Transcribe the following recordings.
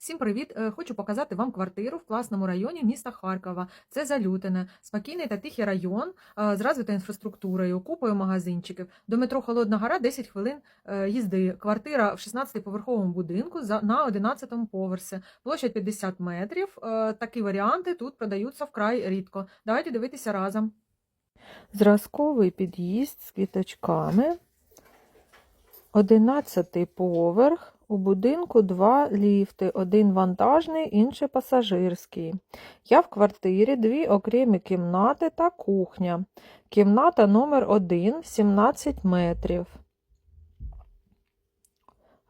Всім привіт! Е, Хочу показати вам квартиру в класному районі міста Харкова. Це Залютине, спокійний та тихий район е, з розвитою інфраструктурою, купою магазинчиків. До метро Холодна Гора 10 хвилин е, їзди. Квартира в 16-поверховому будинку на 11-му поверсі. Площа 50 метрів. Такі варіанти тут продаються вкрай рідко. Давайте дивитися разом. Зразковий під'їзд з квіточками. Одинадцятий поверх. У будинку два ліфти, один вантажний, інший пасажирський. Я в квартирі дві окремі кімнати та кухня. Кімната номер 1 17 метрів.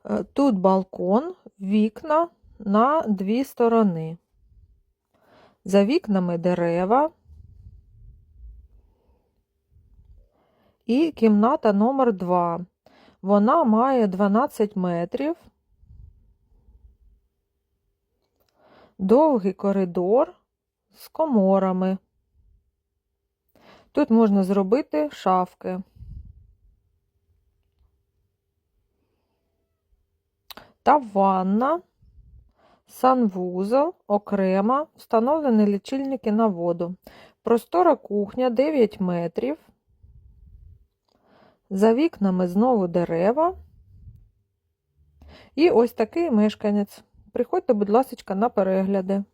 Е, Тут балкон, вікна на дві сторони. За вікнами дерева. І кімната номер 2. Вона має 12 метрів. Довгий коридор з коморами. Тут можна зробити шафки. Та ванна, санвузол, окремо, встановлені лічильники на воду. Простора кухня 9 метрів. За вікнами знову дерева. І ось такий мешканець. Приходьте, будь ласка, на перегляди.